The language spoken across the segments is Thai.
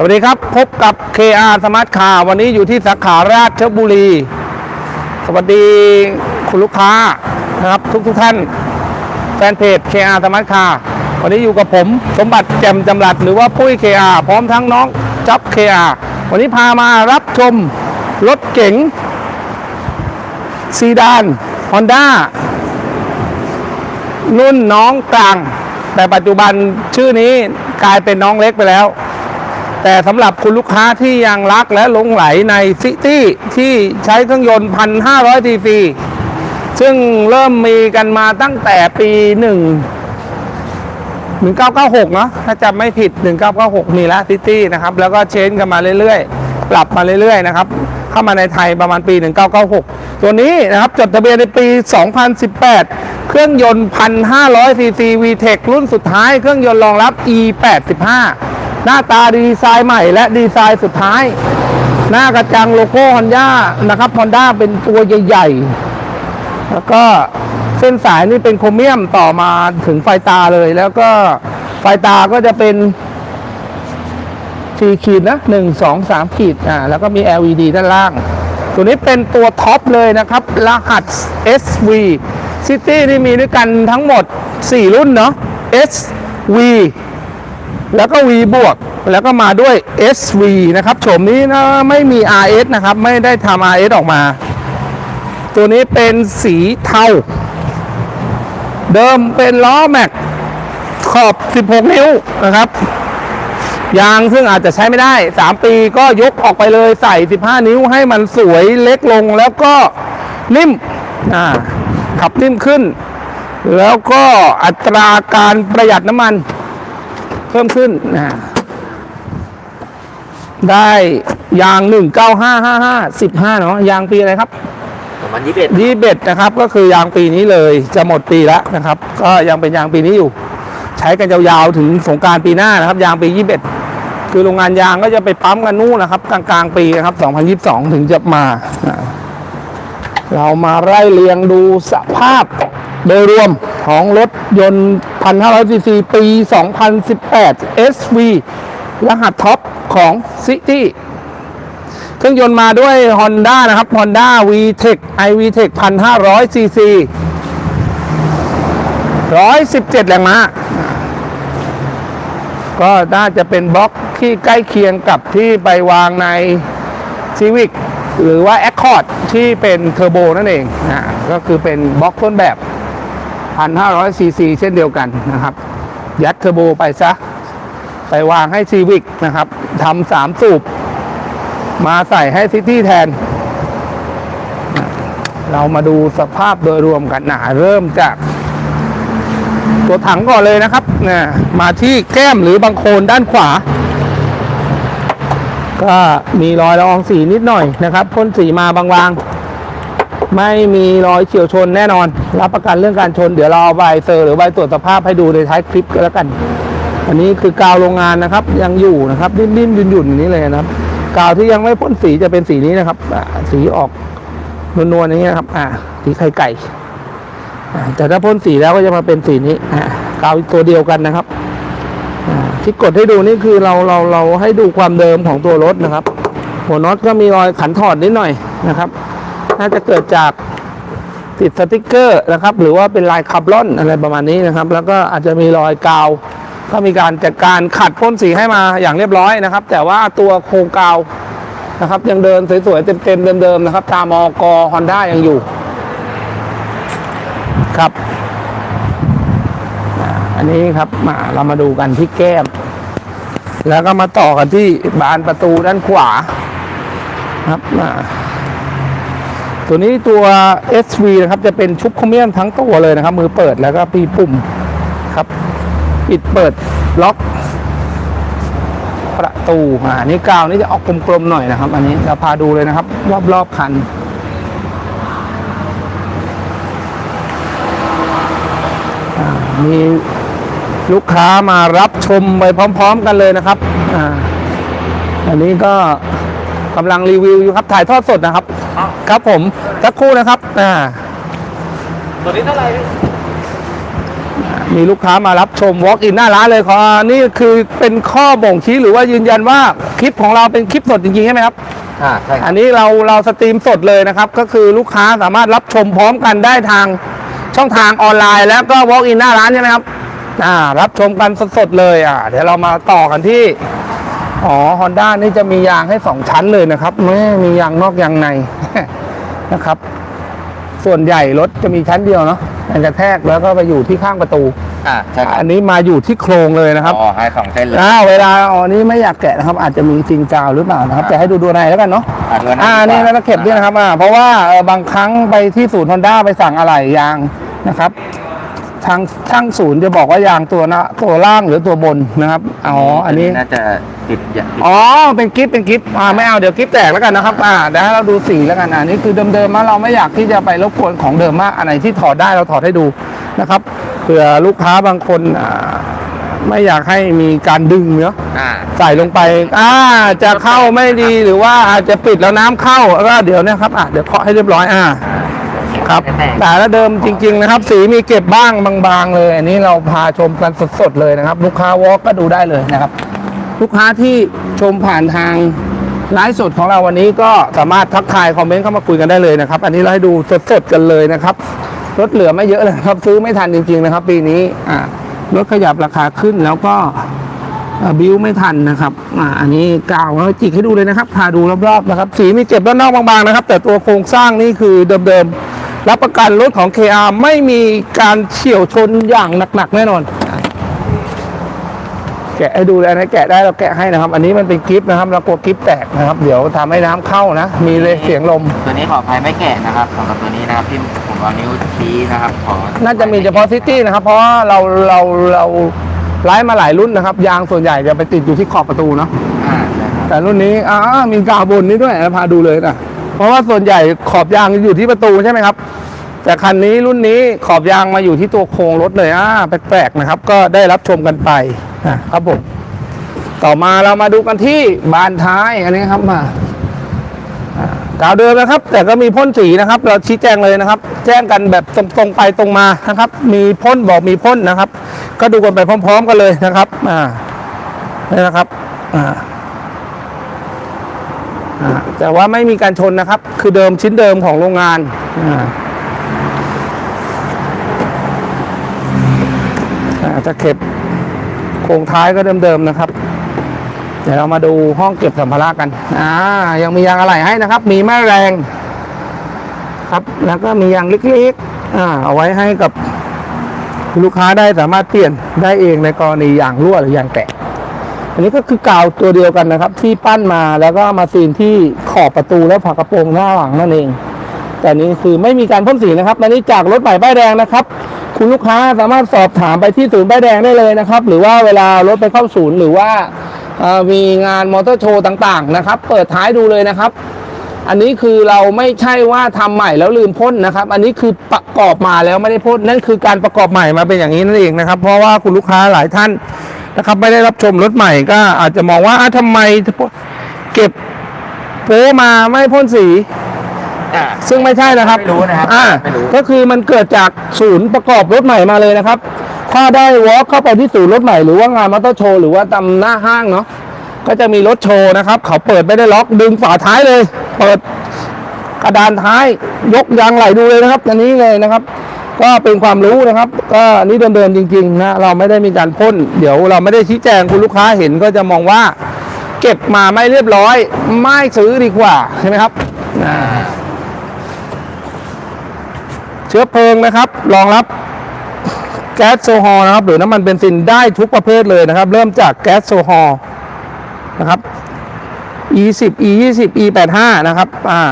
สวัสดีครับ พบกับ KR Smart Car วันนี้อยู่ที่สาขาราชบุรี สวัสดีคุณลูกค้านะครับ ทุกทุกท่าน แฟนเพจ KR Smart Car วันนี้อยู่กับผมสมบัติแจ่มจำรัดหรือว่าปุ้ย KR พร้อมทั้งน้องจับ KR วันนี้พามารับชมรถเก๋งซีดาน Honda รุ่นน้องกลาง แต่ปัจจุบันชื่อนี้กลายเป็นน้องเล็กไปแล้ว แต่สำหรับคุณลูกค้าที่ยังรักและหลงไหลในซิตี้ที่ใช้เครื่องยนต์1,500ซีซีซึ่งเริ่มมีกันมาตั้งแต่ปี1 1996เนาะถ้าจำไม่ผิด 1996 มีแล้วซิตี้นะครับ แล้วก็เชนกันมาเรื่อยๆ ปรับมาเรื่อยๆนะครับ เข้ามาในไทยประมาณปี 1996 ตัวนี้นะครับ จดทะเบียนในปี 2018 เครื่องยนต์ 1,500ซีซี VTEC รุ่นสุดท้าย เครื่องยนต์รองรับ E85 หน้าตาดีไซน์ใหม่และดีไซน์สุดท้าย หน้ากระจังโลโก้ฮอนด้านะครับฮอนด้าเป็นตัวใหญ่ๆ แล้วก็เส้นสายนี่เป็นโครเมียมต่อมาถึงไฟตาเลย แล้วก็ไฟตาก็จะเป็นสี่ขีดนะหนึ่งสองสามขีดอ่าแล้วก็มี LED ด้านล่าง ตัวนี้เป็นตัวท็อปเลยนะครับ รหัส SV City นี่มีด้วยกันทั้งหมด 4 รุ่นเนาะ SV แล้วก็ V บวกแล้วก็มาด้วย SV นะครับโฉมนี้นะไม่มี RS นะครับ ไม่ได้ทำ RS ออกมา ตัวนี้เป็นสีเทา เดิมเป็นล้อแม็กขอบ 16 นิ้วนะครับ ยางซึ่งอาจจะใช้ไม่ได้ 3 ปีก็ยกออกไปเลยใส่ 15 นิ้วให้มันสวยเล็กลงแล้วก็นิ่มขับนิ่มขึ้น แล้วก็อัตราการประหยัดน้ำมัน เพิ่มขึ้นอ่าได้ยาง19555 15เนาะยางปีอะไรครับประมาณยี่สิบเอ็ดยี่เบ็ดนะครับ ก็คือยางปีนี้เลยจะหมดปีแล้วนะครับ ก็ยังเป็นยางปีนี้อยู่ ใช้กันยาวๆถึงสงกรารปีหน้านะครับ ยางปียี่เบ็ดคือโรงงานยางก็จะไปปั๊มกันนู่นนะครับ กลางๆปีนะครับ2022ถึงจะมาอ่าเรามาไล่เรียงดูสภาพ โดยรวมของรถยนต์ 1,500ซีซีปี 2018 SV รหัสท็อปของ City เครื่องยนต์มาด้วย Honda นะครับ Honda VTEC iVTEC 1,500 cc 117 แรงม้า ก็น่าจะเป็นบล็อกที่ใกล้เคียงกับที่ไปวางใน Civic หรือว่า Accord ที่เป็นเทอร์โบนั่นเองนะก็คือเป็นบล็อกต้นแบบ 1,500 cc เช่นเดียวกันนะครับ ยัดเทอร์โบไปซะ ไปวางให้ Civic นะครับทำสามสูบ มาใส่ให้ซิตี้แทน เรามาดูสภาพโดยรวมกันนะเริ่มจาก ตัวถังก่อนเลยนะครับนะมาที่แก้มหรือบางโคลนด้านขวา ก็มีรอยละอองสีนิดหน่อยนะครับพ่นสีมาบางๆ ไม่มีรอยเฉียวชนแน่นอน รับประกันเรื่องการชน เดี๋ยวเราเอาใบเซอร์หรือใบตรวจสภาพให้ดูในท้ายคลิปก็แล้วกัน อันนี้คือกาวโรงงานนะครับ ยังอยู่นะครับดิ้นๆหยุ่นๆอย่างนี้เลยนะครับ กาวที่ยังไม่พ่นสีจะเป็นสีนี้นะครับสีออกนวลๆอย่างเงี้ยครับ อ่าสีไข่ไก่แต่ถ้าพ่นสีแล้วก็จะมาเป็นสีนี้อ่ากาวตัวเดียวกันนะครับที่กดให้ดูนี่คือเราเราเราให้ดูความเดิมของตัวรถนะครับ หัวน็อตก็มีรอยขันถอดนิดหน่อยนะครับ น่าจะเกิดจากติดสติกเกอร์นะครับ หรือว่าเป็นลายคาร์บอนอะไรประมาณนี้นะครับ แล้วก็อาจจะมีรอยกาว ก็มีการจัดการขัดพ่นสีให้มาอย่างเรียบร้อยนะครับ แต่ว่าตัวโครงกาวนะครับ ยังเดินสวยๆเต็มๆเดิมๆนะครับตามอกฮอนด้ายังอยู่ครับอันนี้ครับมาเรามาดูกันที่แก้ม แล้วก็มาต่อกันที่บานประตูด้านขวาครับอ่า ตัวนี้ตัว SV นะครับจะเป็นชุบโครเมียมทั้งตัวเลยนะครับ มือเปิดแล้วก็ปีปุ่มครับ ปิดเปิดล็อก ประตูอ่านี่กาวนี่จะออกกลมๆหน่อยนะครับ อันนี้เราพาดูเลยนะครับ รอบๆคันอ่ามีลูกค้ามารับชมไปพร้อม ๆ กันเลยนะครับ อ่า อันนี้ก็กำลังรีวิวอยู่ครับ ถ่ายทอดสดนะครับ ครับผมสักครู่นะครับอ่าตัวนี้เท่าไหร่พี่มีลูกค้ามารับชม walk in หน้าร้านเลยขอนี่คือเป็นข้อบ่งชี้หรือว่ายืนยันว่าคลิปของเราเป็นคลิปสดจริงๆใช่ไหมครับ อ่าใช่คอัรับนนี้เราเราสตรีมสดเลยนะครับ ก็คือลูกค้าสามารถรับชมพร้อมกันได้ทางช่องทางออนไลน์ แล้วก็ walk in หน้าร้านใช่ไหมครับอ่ารับชมกันสดๆเลยอ่าเดี๋ยวเรามาต่อกันที่ อ๋อ Honda นี่จะมียางให้สองชั้นเลยนะครับไม่มียางนอกยางในนะครับ ส่วนใหญ่รถจะมีชั้นเดียวเนาะมันกระแทกแล้วก็ไปอยู่ที่ข้างประตู อ่าใช่ครับอันนี้มาอยู่ที่โครงเลยนะครับอ๋อให้สองเส้นเลยอ่าเวลาอ๋อนี้ไม่อยากแกะนะครับ อาจจะมีจริงจาวหรือเปล่านะครับอ่าแต่ให้ดูดูในแล้วกันเนาะอ่าเงินอ่านี่แล้วก็เก็บด้วยนะครับอ่าเพราะว่าเอ่อบางครั้งไปที่ศูนย์ฮอนด้าไปสั่งอะไหล่ยางนะครับ ทางช่างศูนย์จะบอกว่ายางตัวหนะตัวล่างหรือตัวบนนะครับอ๋ออันนี้ น่าจะติดอย่างติดอ๋อ เป็นกิฟเป็นกิฟอ่าไม่เอาเดี๋ยวกิฟแตกแล้วกันนะครับ อ่าเดี๋ยวให้เราดูสีแล้วกันอ่านี่คือเดิมๆมาเราไม่อยากที่จะไปรบกวนของเดิมมากอันไหนที่ถอดได้เราถอดให้ดูนะครับเผื่อลูกค้าบางคนอ่าไม่อยากให้มีการดึงเนาะอ่า ใส่ลงไป อ่า จะเข้าไม่ดีหรือว่าอาจจะปิดแล้วน้ำเข้าแล้วก็เดี๋ยวเนะครับอะเดี๋ยวเคาะให้เรียบร้อยอ่า ครับแต่ละเดิมจริง ๆ นะครับ สีมีเก็บบ้างบางๆ เลย อันนี้เราพาชมกันสดๆเลยนะครับ ลูกค้าวอล์กก็ดูได้เลยนะครับ ลูกค้าที่ชมผ่านทางไลฟ์สดของเราวันนี้ก็สามารถทักทายคอมเมนต์เข้ามาคุยกันได้เลยนะครับ อันนี้เราให้ดูสดๆกันเลยนะครับรถเหลือไม่เยอะเลยครับ ซื้อไม่ทันจริง ๆ นะครับ ปีนี้อ่ารถขยับราคาขึ้นแล้วก็เอ่อบิวไม่ทันนะครับอ่าอันนี้กาวแล้วจิกให้ดูเลยนะครับพาดูรอบๆนะครับ สีมีเจ็บด้านนอกบางๆนะครับ แต่ตัวโครงสร้างนี่คือเดิมๆ รับประกันรถของ KR ไม่มีการเฉี่ยวชนอย่างหนัก ๆ แน่นอน แกะให้ดูเลยนะแกะได้เราแกะให้นะครับ อันนี้มันเป็นกิฟต์นะครับ เรากลัวกิฟต์แตกนะครับ เดี๋ยวทำให้น้ำเข้านะ มีเลยเสียงลม ตัวนี้ขออภัยไม่แกะนะครับสำหรับตัวนี้นะครับที่ผมเอานิ้วชี้นะครับขอน่าจะมีเฉพาะซิตี้นะครับ เพราะว่าเราเราเราไล่มาหลายรุ่นนะครับ ยางส่วนใหญ่จะไปติดอยู่ที่ขอบประตูเนาะ อ่าใช่ครับแต่รุ่นนี้อ่ามีกาวบนนี้ด้วยนะพาดูเลยนะ เพราะว่าส่วนใหญ่ขอบยางอยู่ที่ประตูใช่ไหมครับ แต่คันนี้รุ่นนี้ขอบยางมาอยู่ที่ตัวโครงรถเลยอ่าแปลกๆนะครับ ก็ได้รับชมกันไปนะครับผมต่อมาเรามาดูกันที่บานท้ายอันนี้ครับมาอ่ากาวเดิมนะครับ แต่ก็มีพ่นสีนะครับ เราชี้แจงเลยนะครับ แจ้งกันแบบตรงๆไปตรงมานะครับ มีพ่นบอกมีพ่นนะครับ ก็ดูกันไปพร้อม ๆ กันเลยนะครับอ่านี่นะครับอ่า แต่ว่าไม่มีการชนนะครับ คือเดิมชิ้นเดิมของโรงงานจะเก็บโครงท้ายก็เดิมๆนะครับเดี๋ยวเรามาดูห้องเก็บสัมภาระกันอ่ายังมียางอะไหล่ให้นะครับ มีแม่แรง ครับแล้วก็มียางเล็กๆอ่าเอาไว้ให้กับลูกค้าได้สามารถเปลี่ยนได้เองในกรณียางรั่วหรือยางแตก อันนี้ก็คือกาวตัวเดียวกันนะครับ ที่ปั้นมาแล้วก็มาซีนที่ขอบประตูและฝากระโปรงหน้าหลังนั่นเอง แต่นี้คือไม่มีการพ่นสีนะครับอันนี้จากรถใหม่ป้ายแดงนะครับ คุณลูกค้าสามารถสอบถามไปที่ศูนย์ป้ายแดงได้เลยนะครับ หรือว่าเวลารถไปเข้าศูนย์หรือว่ามีงานมอเตอร์โชว์ต่างๆนะครับ เปิดท้ายดูเลยนะครับ อันนี้คือเราไม่ใช่ว่าทำใหม่แล้วลืมพ่นนะครับ อันนี้คือประกอบมาแล้วไม่ได้พ่นนั่นคือการประกอบใหม่มาเป็นอย่างนี้นั่นเองนะครับ เพราะว่าคุณลูกค้าหลายท่าน นะครับ ไม่ได้รับชมรถใหม่ก็อาจจะมองว่าอ้าวทำไมเก็บโป๊มาไม่พ่นสีอ่าซึ่งไม่ใช่นะครับไม่รู้นะครับอ่าไม่รู้ก็คือมันเกิดจากศูนย์ประกอบรถใหม่มาเลยนะครับ ถ้าได้วอล์กเข้าไปที่ศูนย์รถใหม่หรือว่างานมอเตอร์โชว์หรือว่าตามหน้าห้างเนาะก็จะมีรถโชว์นะครับ เขาเปิดไม่ได้ล็อกดึงฝาท้ายเลย เปิดกระดานท้ายยกยางไหลดูเลยนะครับอันนี้เลยนะครับ ก็เป็นความรู้นะครับ ก็นี่เดิมๆจริงๆนะเราไม่ได้มีการพ่น เดี๋ยวเราไม่ได้ชี้แจงคุณลูกค้าเห็นก็จะมองว่า เก็บมาไม่เรียบร้อย ไม่ซื้อดีกว่าใช่ไหมครับเชื้อเพลิงนะครับรองรับแก๊สโซฮอล์นะครับ หรือน้ำมันเบนซินได้ทุกประเภทเลยนะครับ เริ่มจากแก๊สโซฮอล์นะครับ E10 E20 E85 นะครับ อ่า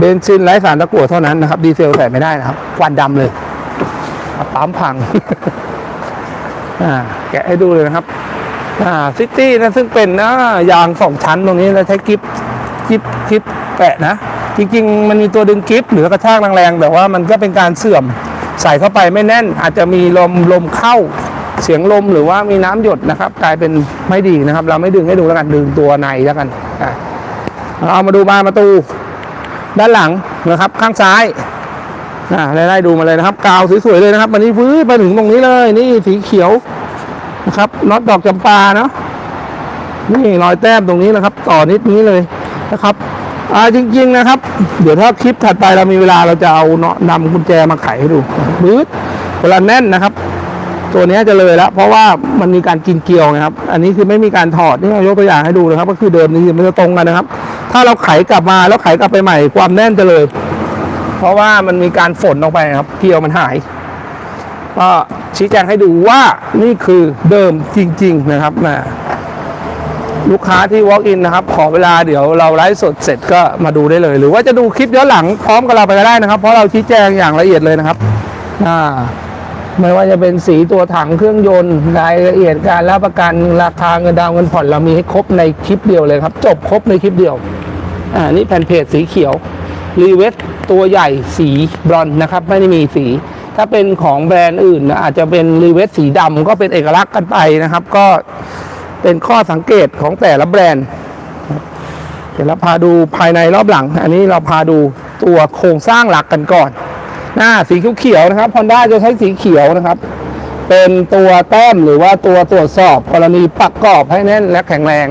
เบนซินไร้สารตะกั่วเท่านั้นนะครับ ดีเซลใส่ไม่ได้นะครับควันดำเลยปั๊มพังแกะให้ดูเลยนะครับซิตี้นะซึ่งเป็นนะยางสองชั้นตรงนี้เราใช้กิฟกิฟกิฟแปะนะ จริง ๆ มันมีตัวดึงกิฟหรือกระชากแรงๆแต่ว่ามันก็เป็นการเสื่อมใส่เข้าไปไม่แน่น อาจจะมีลมลมเข้าเสียงลมหรือว่ามีน้ำหยดนะครับ กลายเป็นไม่ดีนะครับ เราไม่ดึงให้ดูแล้วกันดึงตัวในแล้วกันอะเอามาดูบานประตู ด้านหลังนะครับข้างซ้ายอ่าไล่ดูมาเลยนะครับ กาวสวยๆเลยนะครับวันนี้ฟื้นไปถึงตรงนี้เลย นี่สีเขียวนะครับน็อตดอกจำปาเนาะนี่รอยแต้มตรงนี้นะครับ ต่อนิดนี้เลยนะครับอ่าจริง ๆนะครับ เดี๋ยวถ้าคลิปถัดไปเรามีเวลาเราจะเอาเนาะนำกุญแจมาไขให้ดูบื้อเวลาแน่นนะครับ ตัวนี้จะเลยแล้วเพราะว่ามันมีการกินเกลียวนะครับ อันนี้คือไม่มีการถอดนี่ยกตัวอย่างให้ดูนะครับ ก็คือเดิมนี่มันจะตรงกันนะครับ ถ้าเราไขกลับมาแล้วไขกลับไปใหม่ความแน่นจะเลย เพราะว่ามันมีการฝนออกไปครับเกลียวมันหายก็ชี้แจงให้ดูว่านี่คือเดิมจริง ๆ นะครับนะลูกค้าที่ walk in นะครับ ขอเวลาเดี๋ยวเราไลฟ์สดเสร็จก็มาดูได้เลย หรือว่าจะดูคลิปย้อนหลังพร้อมกับเราไปก็ได้นะครับ เพราะเราชี้แจงอย่างละเอียดเลยนะครับอ่าไม่ว่าจะเป็นสีตัวถังเครื่องยนต์รายละเอียดการรับประกันราคาเงินดาวเงินผ่อนเรามีให้ครบในคลิปเดียวเลยครับ จบครบในคลิปเดียว อ่านี่แผ่นเพจสีเขียวรีเวสตัวใหญ่สีบรอนนะครับ ไม่ได้มีสี ถ้าเป็นของแบรนด์อื่นนะอาจจะเป็นรีเวสสีดำก็เป็นเอกลักษณ์กันไปนะครับ ก็เป็นข้อสังเกตของแต่ละแบรนด์เดี๋ยวเราพาดูภายในรอบหลัง อันนี้เราพาดูตัวโครงสร้างหลักกันก่อน หน้าสีเขียวๆนะครับ Honda จะใช้สีเขียวนะครับ เป็นตัวแต้มหรือว่าตัวตรวจสอบกรณีประกอบให้แน่นและแข็งแรง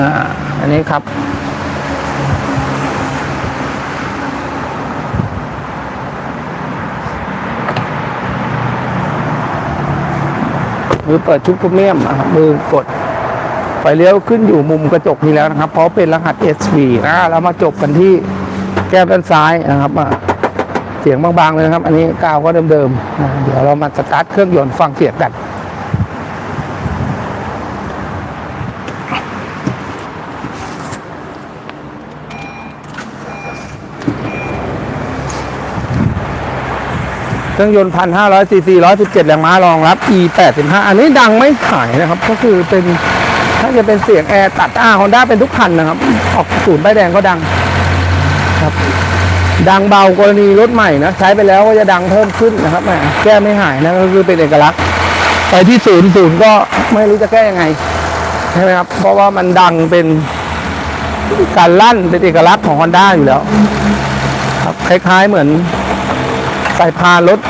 อ่า อั นี้ครับ มือเปิดชุดพรีเมียมมือกดไฟเลี้ยวขึ้นอยู่มุมกระจกนี้แล้วนะครับ เพราะเป็นรหัส SV นะแล้วมาจบกันที่แก้มด้านซ้ายนะครับเสียงบางๆเลยนะครับ อันนี้กาวก็เดิมๆเดี๋ยวเรามาสตาร์ทเครื่องยนต์ฟังเสียงกัน เครื่องยนต์พันห้าร้อยซีซีร้อยสิบเจ็ดแรงม้ารองรับ e แปดสิบห้าอันนี้ดังไม่หายนะครับ ก็คือเป็นถ้าจะเป็นเสียงแอร์ตัดอ่าฮอนด้าเป็นทุกคันนะครับ ออกศูนย์ป้ายแดงก็ดังครับดังเบากรณีรถใหม่นะใช้ไปแล้วก็จะดังเพิ่มขึ้นนะครับแหมแก้ไม่หายนะก็คือเป็นเอกลักษณ์ไปที่ศูนย์ศูนย์ก็ไม่รู้จะแก้ยังไงใช่ไหมครับเพราะว่ามันดังเป็นการลั่นเป็นเอกลักษณ์ของฮอนด้าอยู่แล้ว ครับคล้ายๆเหมือน สายพานรถ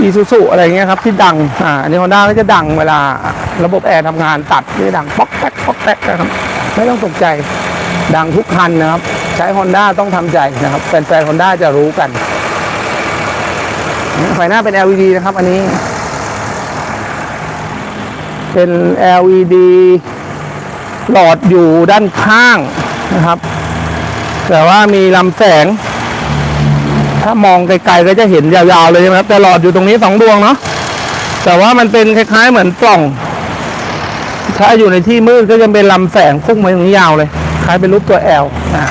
อีซูซูอะไรเงี้ยครับที่ดัง อ่าอันนี้ฮอนด้าก็จะดังเวลา ระบบแอร์ทำงานตัดก็จะดังป๊อกแป๊กป๊อกแป๊กนะครับ ไม่ต้องตกใจดังทุกคันนะครับ ใช้ฮอนด้าต้องทำใจนะครับแฟนๆฮอนด้าจะรู้กันไฟหน้าเป็น LED นะครับ อันนี้ เป็น LED หลอดอยู่ด้านข้างนะครับ แต่ว่ามีลำแสง ถ้ามองไกลๆก็จะเห็นยาวๆเลยใช่ไหมครับแต่หลอดอยู่ตรงนี้สองดวงเนาะแต่ว่ามันเป็นคล้ายๆเหมือนปล่อง ถ้าอยู่ในที่มืดก็จะเป็นลำแสงพุ่งมาอย่างนี้ยาวเลย คล้ายเป็นรูปตัวแอลนะ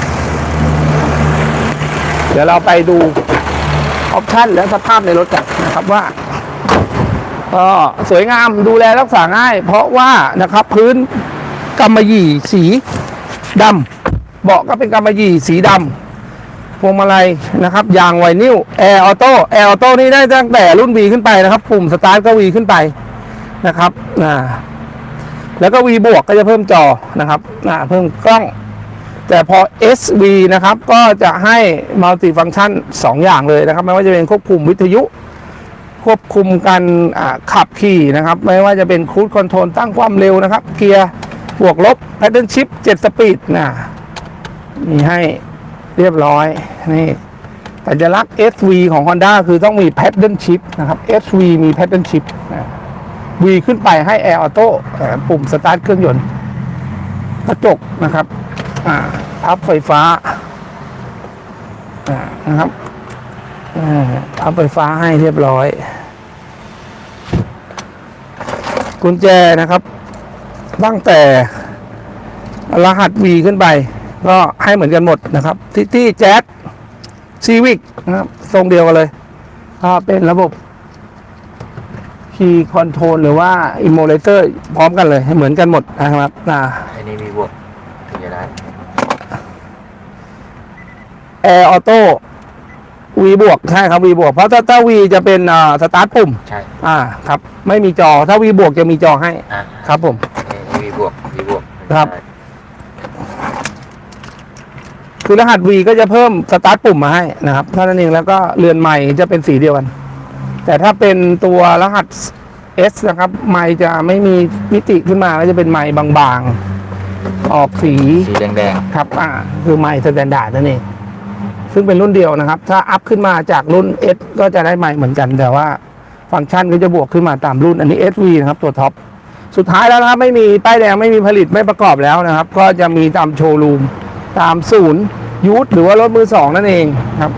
เดี๋ยวเราไปดูออปชั่นและสภาพในรถกันนะครับว่าก็สวยงามดูแลรักษาง่าย เพราะว่านะครับพื้นกำมะหยี่สีดำเบาะก็เป็นกำมะหยี่สีดำ พวงมาลัยนะครับยางไวนิลแอร์ออโต้แอร์ออโต้นี่ได้ตั้งแต่รุ่น V ขึ้นไปนะครับปุ่มสตาร์ทก็ V ขึ้นไปนะครับอ่าแล้วก็ V บวกก็จะเพิ่มจอนะครับอ่าเพิ่มกล้อง แต่พอ SV นะครับก็จะให้มัลติฟัง c t ชัน2 อย่างเลยนะครับ ไม่ว่าจะเป็นควบคุมวิทยุ ควบคุมการขับขี่นะครับ ไม่ว่าจะเป็นครูดคอนโทรลตั้งความเร็วนะครับเกียร์บวกลบแพดเดิลชิพ7สปีดนะมีให้ เรียบร้อย นี่สัญลักษณ์ SV ของ Honda คือต้องมี paddle shift นะครับ SV มี paddle shift นะ V ขึ้นไปให้ Air Auto เอ่อปุ่มสตาร์ทเครื่องยนต์กระจกนะครับอ่าพับไฟฟ้านะครับอ่าพับไฟฟ้าให้เรียบร้อย กุญแจนะครับ ตั้งแต่รหัส V ขึ้นไป ก็ให้เหมือนกันหมดนะครับที่ที่แจ๊สซีวิกนะครับทรงเดียวกันเลยก็เป็นระบบคีย์คอนโทรลหรือว่าอิมโมเลเตอร์พร้อมกันเลยให้เหมือนกันหมดนะครับนะอันนี้มีบวกถึงจะได้แอร์ออโต้ V บวกใช่ครับ V บวกเพราะถ้าถ้า V จะเป็นอ่าสตาร์ทปุ่มใช่อ่าครับ ไม่มีจอถ้า V บวกจะมีจอให้อะครับผมมีบวกวีบวกครับ คือรหัส V ก็จะเพิ่มสตาร์ทปุ่มมาให้นะครับเท่านั้นเองแล้วก็เรือนใหม่จะเป็นสีเดียวกัน แต่ถ้าเป็นตัวรหัส S นะครับ ไม้จะไม่มีมิติขึ้นมาก็จะเป็นไม้บางๆ ออกสีสีแดงครับอ่าคือไม้สแตนดาร์ดนั่นเองซึ่งเป็นรุ่นเดียวนะครับ ถ้าอัพขึ้นมาจากรุ่น S ก็จะได้ไม้เหมือนกัน แต่ว่าฟังก์ชันก็จะบวกขึ้นมาตามรุ่นอันนี้ SV นะครับ ตัวท็อป สุดท้ายแล้วนะครับ ไม่มีป้ายแดงไม่มีผลิตไม่ประกอบแล้วนะครับ ก็จะมีตามโชว์รูม ตามศูนย์ ยูทหรือว่ารถมือสองนั่นเองครับ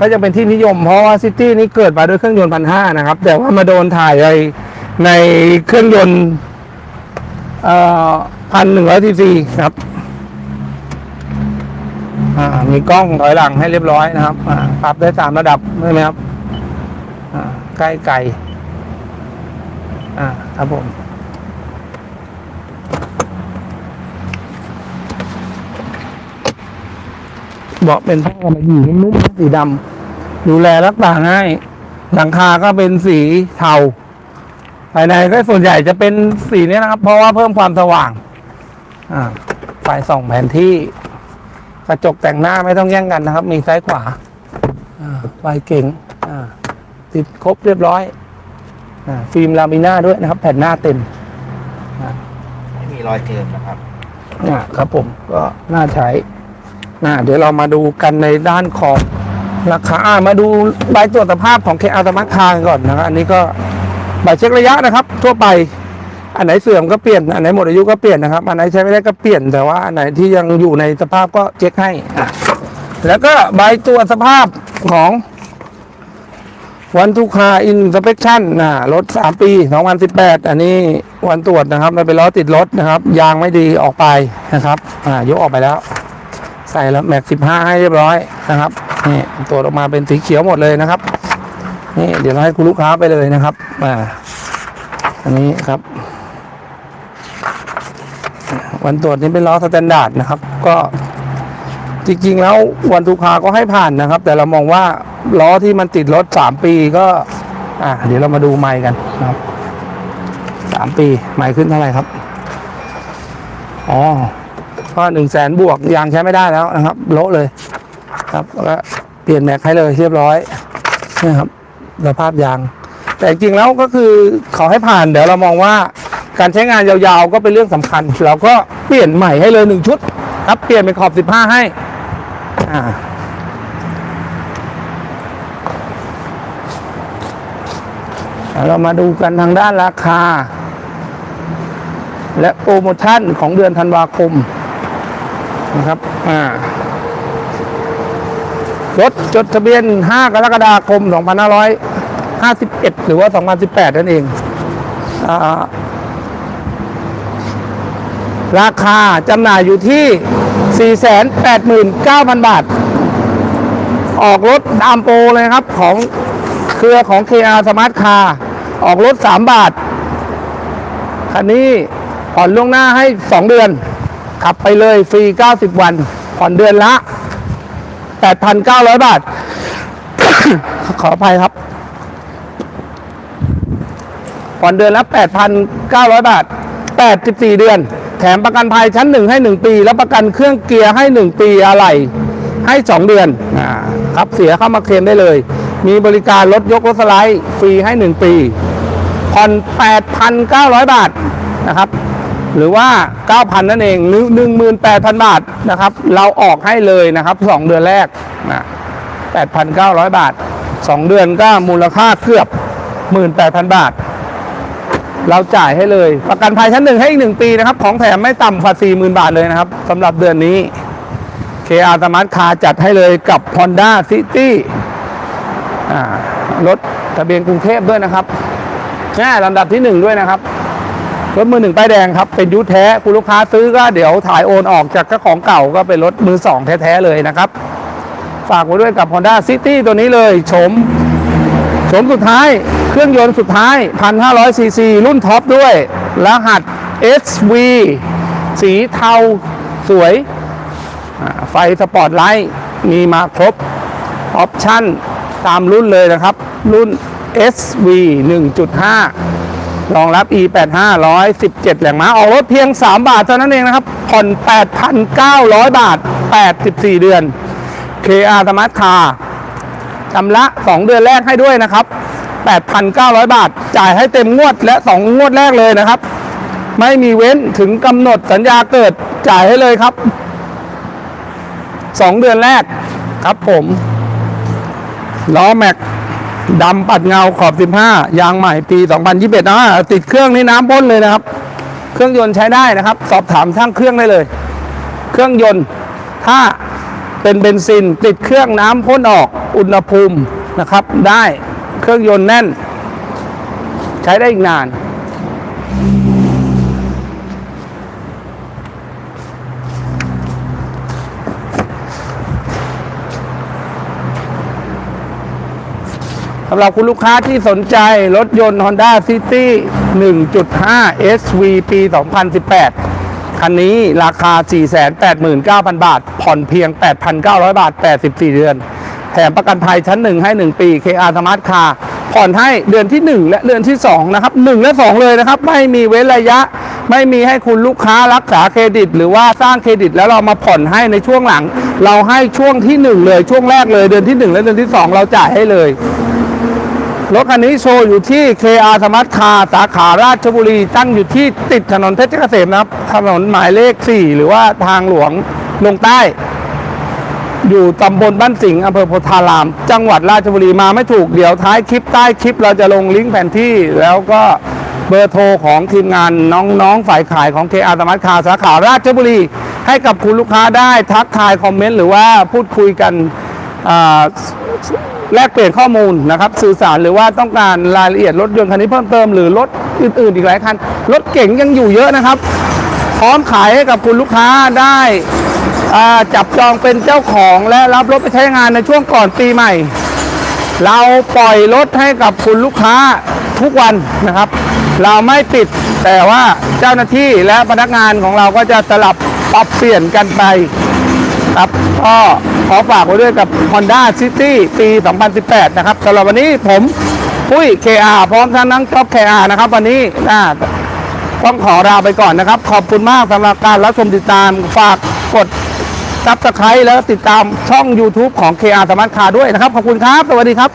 ก็จะเป็นที่นิยมเพราะว่าซิตี้นี้เกิดมาด้วยเครื่องยนต์พันห้านะครับ แต่ว่ามาโดนถ่ายในในเครื่องยนต์พันหนึ่งร้อยซีซีครับมีกล้องถอยหลังให้เรียบร้อยนะครับปรับได้สามระดับใช่ไหมครับใกล้ไกลอ่าครับผม เบาะเป็นผ้ากำมะหยี่นุ่มๆสีดำดูแลรักษาง่าย หลังคาก็เป็นสีเทาภายในก็ส่วนใหญ่จะเป็นสีนี้นะครับ เพราะว่าเพิ่มความสว่างอ่าไฟส่องแผนที่ กระจกแต่งหน้าไม่ต้องแย่งกันนะครับ มีซ้ายขวาอ่าไฟเก่งอ่าติดครบเรียบร้อยอ่าฟิล์มลามิน่าด้วยนะครับ แผ่นหน้าเต็มๆไม่มีรอยเจิมนะครับอ่าครับผมก็น่าใช้ อ่าเดี๋ยวเรามาดูกันในด้านของราคาอ่ามาดูใบตรวจสภาพของเคอาตมัคคาก่อนนะครับอันนี้ก็ใบเช็คระยะนะครับ ทั่วไป อันไหนเสื่อมก็เปลี่ยนอันไหนหมดอายุก็เปลี่ยนนะครับอันไหนใช้ไม่ได้ก็เปลี่ยนแต่ว่าอันไหนที่ยังอยู่ในสภาพก็เช็คให้อะแล้วก็ใบตรวจสภาพของวันทุกคาอินสเปคชั่นนะรถ 3 ปี 2018 อันนี้วันตรวจนะครับมันเป็นล้อติดรถนะครับ ยางไม่ดีออกไปนะครับอ่ายกออกไปแล้ว ใส่แล้วแม็ก15ให้เรียบร้อยนะครับนี่ตรวออกมาเป็นสีเขียวหมดเลยนะครับ นี่เดี๋ยวเราให้คุณลูกค้าไปเลยนะครับอ่าอันนี้ครับ วันตรวจนี้เป็นล้อสแตนดาร์ดนะครับ ก็จริงๆแล้ววันทุกคาก็ให้ผ่านนะครับ แต่เรามองว่าล้อที่มันติดรถสามปีก็อ่าเดี๋ยวเรามาดูไมค์กันนะครับสามปีไมค์ขึ้นเท่าไหร่ครับอ๋อ ก็หนึ่งแสนบวกยางใช้ไม่ได้แล้วนะครับโละเลยครับแล้วก็เปลี่ยนแม็กให้เลยเรียบร้อยนี่ครับสภาพยาง แต่จริงแล้วก็คือเขาให้ผ่านเดี๋ยวเรามองว่าการใช้งานยาวๆก็เป็นเรื่องสำคัญเราก็เปลี่ยนใหม่ให้เลยหนึ่งชุด ครับเปลี่ยนเป็นขอบสิบห้าให้อ่าเรามาดูกันทางด้านราคา และโปรโมชั่นของเดือนธันวาคม นะครับอ่ารถจดทะเบียน 5 กรกฎาคม 2551 หรือว่า 2018 นั่นเองอราคาจำหน่ายอยู่ที่ 489,000 บาท ออกรถตามโปรเลยครับ ของเครือของ KR Smart Car ออกรถ 3 บาท คันนี้ผ่อนล่วงหน้าให้ 2 เดือน ขับไปเลยฟรี 90 วัน ผ่อนเดือนละ 8,900 บาท ขออภัยครับ ผ่อนเดือนละ 8,900 บาท 84 เดือน แถมประกันภัยชั้น1ให้ 1 ปี แล้วประกันเครื่องเกียร์ให้ 1 ปีอะไรให้ 2 เดือนอครับเสียเข้ามาเคลมได้เลย มีบริการรถยกรถสไลด์ฟรีให้ 1 ปี ผ่อน 8,900 บาทนะครับ หรือว่า 9,000 นั่นเองหรือ 18,000 บาทนะครับ เราออกให้เลยนะครับ 2 เดือนแรกนะ8,900 บาท 2 เดือนก็มูลค่าเกือบ 18,000 บาท เราจ่ายให้เลย ประกันภัยชั้นหนึ่งให้อีกหนึ่งปีนะครับ ของแถมไม่ต่ำกว่า40,000 บาทเลยนะครับสำหรับเดือนนี้ KR Smart Car จัดให้เลยกับ Honda City รถทะเบียนกรุงเทพด้วยนะครับแน่ลำดับที่หนึ่งด้วยนะครับ รถมือหนึ่งป้ายแดงครับ เป็นยุทธแท้คุณลูกค้าซื้อก็เดี๋ยวถ่ายโอนออกจากเจ้าของเก่าก็เป็นรถมือสองแท้ๆเลยนะครับ ฝากไว้ด้วยกับ Honda City ตัวนี้เลยโฉมโฉมสุดท้ายเครื่องยนต์สุดท้าย 1,500 ซีซี รุ่นท็อปด้วย รหัส SV สีเทาสวย ไฟสปอร์ตไลท์มีมาครบ ออปชั่นตามรุ่นเลยนะครับ รุ่น SV 1.5 รองรับ e 8 5 117 แหล่งม้าออกรถเพียง 3 บาทเท่านั้นเองนะครับ ผ่อน 8,900 บาท 84 เดือน KR Smart Car ชำระ 2 เดือนแรกให้ด้วยนะครับ 8,900 บาท จ่ายให้เต็มงวดและ 2 งวดแรกเลยนะครับ ไม่มีเว้นถึงกำหนดสัญญาเกิดจ่ายให้เลยครับ 2 เดือนแรกครับผมล้อแม็ก ดำปัดเงาขอบ 15 ยางใหม่ปี 2021นะติดเครื่องนี่น้ำพ่นเลยนะครับ เครื่องยนต์ใช้ได้นะครับ สอบถามช่างเครื่องได้เลย เครื่องยนต์ถ้าเป็นเบนซินติดเครื่องน้ำพ่นออกอุณหภูมินะครับ ได้เครื่องยนต์แน่น ใช้ได้อีกนาน สำหรับคุณลูกค้าที่สนใจรถยนต์ Honda City 1.5 SV ปี 2018 คันนี้ราคา 489,000 บาท ผ่อนเพียง 8,900 บาท 84 เดือน แถมประกันภัยชั้น 1 ให้ 1 ปี KR Smart Car ผ่อนให้เดือนที่ 1 และเดือนที่ 2 นะครับ 1 และ 2 เลยนะครับ ไม่มีเว้นระยะ ไม่มีให้คุณลูกค้ารักษาเครดิต หรือว่าสร้างเครดิตแล้วเรามาผ่อนให้ในช่วงหลัง เราให้ช่วงที่ 1 เลยช่วงแรกเลยเดือนที่ 1 และเดือนที่ 2 เราจ่ายให้เลย รถคันนี้โชว์อยู่ที่ KR Smart Car สาขาราชบุรี ตั้งอยู่ที่ติดถนนเพชรเกษมนะครับ ถนนหมายเลข 4 หรือว่าทางหลวงลงใต้ อยู่ตำบลบ้านสิงห์อำเภอโพธาราม จังหวัดราชบุรีมาไม่ถูก เดี๋ยวท้ายคลิปใต้คลิปเราจะลงลิงก์แผนที่ แล้วก็เบอร์โทรของทีมงานน้องๆฝ่ายขายของ KR Smart Car สาขาราชบุรี ให้กับคุณลูกค้าได้ทักทายคอมเมนต์หรือว่าพูดคุยกัน แลกเปลี่ยนข้อมูลนะครับสื่อสารหรือว่าต้องการรายละเอียดรถยนต์คันนี้เพิ่มเติมหรือรถอื่นๆ อีกหลายคัน รถเก๋งยังอยู่เยอะนะครับ พร้อมขายให้กับคุณลูกค้าได้จับจองเป็นเจ้าของและรับรถไปใช้งานในช่วงก่อนปีใหม่ เราปล่อยรถให้กับคุณลูกค้าทุกวันนะครับ เราไม่ปิดแต่ว่าเจ้าหน้าที่และพนักงานของเราก็จะสลับปรับเปลี่ยนกันไปครับก็ อฝากไว้ด้วยกับ Honda City ปี 2018 นะครับสำหรับวันนี้ผมปุ้ย KR พร้อมทั้งนังท็อป KR นะครับ วันนี้นะต้องขอลาไปก่อนนะครับ ขอบคุณมากสำหรับการรับชมติดตามฝากกดซับสไครต์แล้วติดตามช่อง YouTube ของ KR สมาร์ทคาด้วยนะครับ ขอบคุณครับ สวัสดีครับ